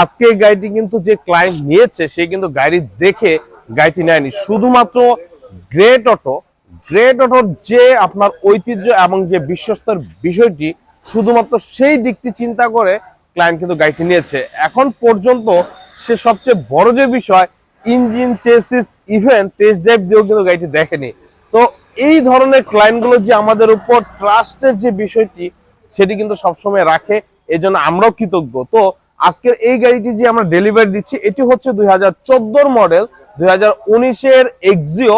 আজকে গাড়িটি কিন্তু যে ক্লায়েন্ট নিয়েছে, সে কিন্তু গাড়ি দেখে গাড়িটি নেয়নি। শুধুমাত্র গ্রেট অটো গ্রেট অটোর যে আপনার ঐতিহ্য এবং যে বিশ্বস্তর বিষয়টি, শুধুমাত্র সেই দিকটি চিন্তা করে ক্লায়েন্ট কিন্তু গাড়িটি নিয়েছে। এখন পর্যন্ত সে সবচেয়ে বড় যে বিষয় engine chassis even test drive দিয়েও কিন্তু গাড়িটি দেখেনি। তো এই ধরনের ক্লায়েন্টগুলো যে আমাদের উপর ট্রাস্টের যে বিষয়টি, সেটি কিন্তু সবসময় রাখে এই জন্য আমরাও কৃতজ্ঞ। তো আজকের এই গাড়িটি যে আমরা ডেলিভারি দিচ্ছি, এটি হচ্ছে দুই হাজার মডেল দুই হাজার উনিশের এক্সিও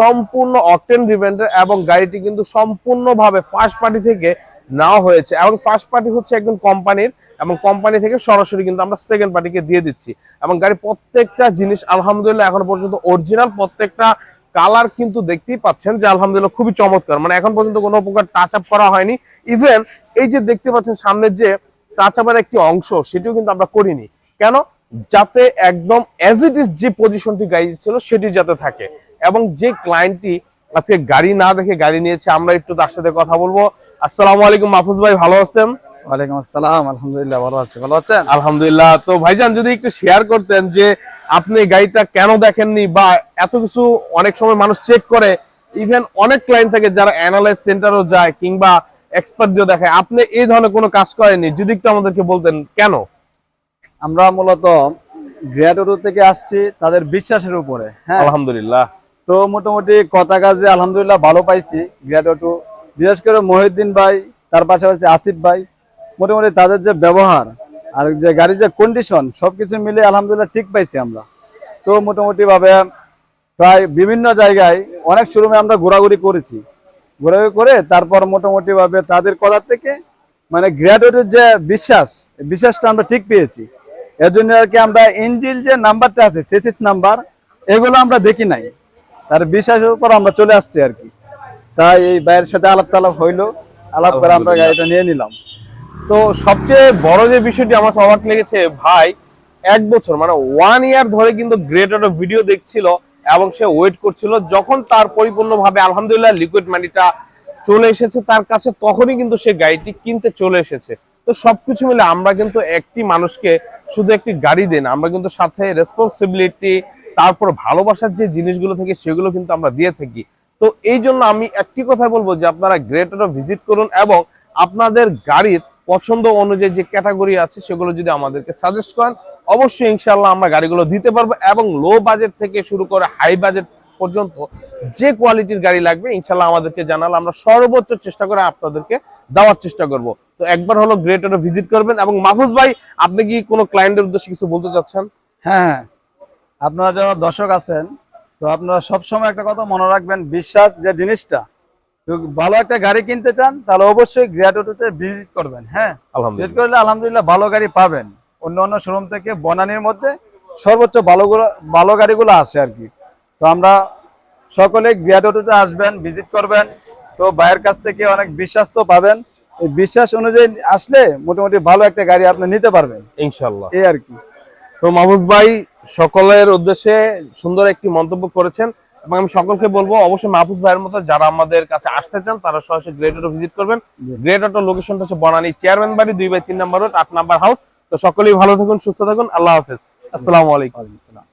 সম্পূর্ণ অকটেন রিভেন্ডার এবং গাড়িটি কিন্তু সম্পূর্ণভাবে ফার্স্ট পার্টি থেকে নেওয়া হয়েছে। এবং ফার্স্ট পার্টি হচ্ছে একজন কোম্পানির এবং কোম্পানি থেকে সরাসরি কিন্তু আমরা সেকেন্ড পার্টিকে দিয়ে দিচ্ছি। এবং গাড়ির প্রত্যেকটা জিনিস আলহামদুলিল্লাহ এখন পর্যন্ত অরিজিনাল প্রত্যেকটা কালার কিন্তু দেখতেই পাচ্ছেন যে আলহামদুলিল্লাহ খুবই চমৎকার। মানে এখন পর্যন্ত কোনো প্রকার টাচ আপ করা হয়নি। ইভেন এই যে দেখতে পাচ্ছেন সামনের যে টাচ আপের একটি অংশ সেটিও কিন্তু আমরা করিনি। কেন? যাতে একদম অ্যাজ ইট ইজ যে পজিশনটি গাড়ি ছিল সেটি যাতে থাকে। এবং যে ক্লায়েন্টটি আজকে গাড়ি না দেখে গাড়ি নিয়েছে আমরা একটু তার সাথে কথা বলব। আসসালামু আলাইকুম মাহফুজ ভাই ভালো আছেন? ওয়ালাইকুম আসসালাম আলহামদুলিল্লাহ ভালো আছে। ভালো আছেন? আলহামদুলিল্লাহ। তো ভাইজান যদি একটু শেয়ার করতেন যে আপনি গাড়িটা কেন দেখেননি বা এত কিছু অনেক সময় মানুষ চেক করে ইভেন অনেক ক্লায়েন্ট থাকে যারা অ্যানালাইজ সেন্টারও যায় কিংবা এক্সপার্ট দিয়ে দেখায়। আপনি এই ধরনের কোনো কাজ করেননি? যদি একটু আমাদেরকে বলতেন কেন? আমরা মূলত গ্রেয়াটোটো থেকে আসছি তাদের বিশ্বাসের উপরে হ্যাঁ? আলহামদুলিল্লাহ। তো মোটামুটি কথা কাজে আলহামদুলিল্লাহ ভালো পাইছি গ্রেয়াটোটো বিশেষ করে মহিউদ্দিন ভাই তার পাশাপাশি আসিফ ভাই মোটামুটি তাদের যে ব্যবহার আর যে গাড়ির যে কন্ডিশন সবকিছু মিলে আলহামদুলিল্লাহ ঠিক পাইছি আমরা। তো মোটামুটি ভাবে প্রায় বিভিন্ন জায়গায় অনেক শোরুমে আমরা ঘোরাঘুরি করেছি। ঘোরাঘুরি করে তারপর মোটামুটি ভাবে তাদের কথা থেকে মানে গ্রেয়াটোটের যে বিশ্বাস বিশ্বাসটা আমরা ঠিক পেয়েছি। এর জন্য আর কি আমরা ইঞ্জিল যে নাম্বারটা আছে সেসিস নাম্বার এগুলো আমরা দেখি নাই। তার বিশ্বাসের উপর আমরা চলে আসছি আর কি। তাই এই ভাইয়ের সাথে আলাপ সালাপ হইল। আলাপ করে আমরা গাড়িটা নিয়ে নিলাম। তো সবচেয়ে বড় যে বিষয়টি আমার অবাক লেগেছে ভাই এক বছর মানে ওয়ান ইয়ার ধরে কিন্তু গ্রেট একটা ভিডিও দেখছিল। এবং সে ওয়েট করছিল। যখন তার পরিপূর্ণভাবে আলহামদুলিল্লাহ লিকুইড মানিটা চলে এসেছে তার কাছে, তখনই কিন্তু সে গাড়িটি কিনতে চলে এসেছে। তো সবকিছু মিলে আমরা কিন্তু একটি মানুষকে শুধু একটি গাড়ি দেন, আমরা কিন্তু সাথে রেসপন্সিবিলিটি তারপর ভালোবাসার যে জিনিসগুলো থাকে সেগুলো কিন্তু আমরা দিয়ে থাকি। তো এই জন্য আমি একটি কথা বলব যে আপনারা গ্রেটারও ভিজিট করুন এবং আপনাদের গাড়ির পছন্দ অনুযায়ী যে ক্যাটাগরি আছে, সেগুলো যদি আমাদেরকে সাজেস্ট করেন, অবশ্যই ইনশাল্লাহ আমরা গাড়িগুলো দিতে পারব এবং লো বাজেট থেকে শুরু করে হাই বাজেট পর্যন্ত যে কোয়ালিটির গাড়ি লাগবে ইনশাল্লাহ আমাদেরকে জানালে আমরা সর্বোচ্চ চেষ্টা করে আপনাদেরকে দেওয়ার চেষ্টা করব তো একবার হলো গ্রেটারও ভিজিট করবেন এবং মাহফুজ ভাই, আপনি কি কোনো ক্লায়েন্টের উদ্দেশ্যে কিছু বলতে চাচ্ছেন হ্যাঁ হ্যাঁ। আপনারা যারা দর্শক আছেন, তো আপনারা সবসময় একটা কথা মনে রাখবেন, বিশ্বাস যে জিনিসটা ভালো একটা গাড়ি কিনতে চান তাহলে অবশ্যই গ্রিয়াটোতে ভিজিট করবেন হ্যাঁ? ভিজিট করলে আলহামদুলিল্লাহ ভালো গাড়ি পাবেন। অন্য অন্য শোরুম থেকে বনানির মধ্যে সর্বোচ্চ ভালো ভালো গাড়িগুলো আসে আর কি। তো আমরা সকলে গ্রিয়াটোতে আসবেন ভিজিট করবেন। তো ভাইয়ের কাছ থেকে অনেক বিশ্বাস তো পাবেন। এই বিশ্বাস অনুযায়ী আসলে মোটামুটি ভালো একটা গাড়ি আপনি নিতে পারবেন। ইনশাল্লাহ এই আর কি। তো মাহফুজ ভাই সকলের উদ্দেশ্যে সুন্দর একটি মন্তব্য করেছেন। এবং আমি সকলকে বলব অবশ্যই মাহফুজ ভাইয়ের মতো যারা আমাদের কাছে আসতে চান তারা সরাসরি গ্রেট অটো ভিজিট করবেন। গ্রেট অটো লোকেশনটা হচ্ছে বনানী চেয়ারম্যান বাড়ি দুই বাই তিন নম্বর রোড আট নাম্বার হাউস তো সকলেই ভালো থাকুন সুস্থ থাকুন। আল্লাহ হাফেজ। আসসালামু আলাইকুম। আসসালাম।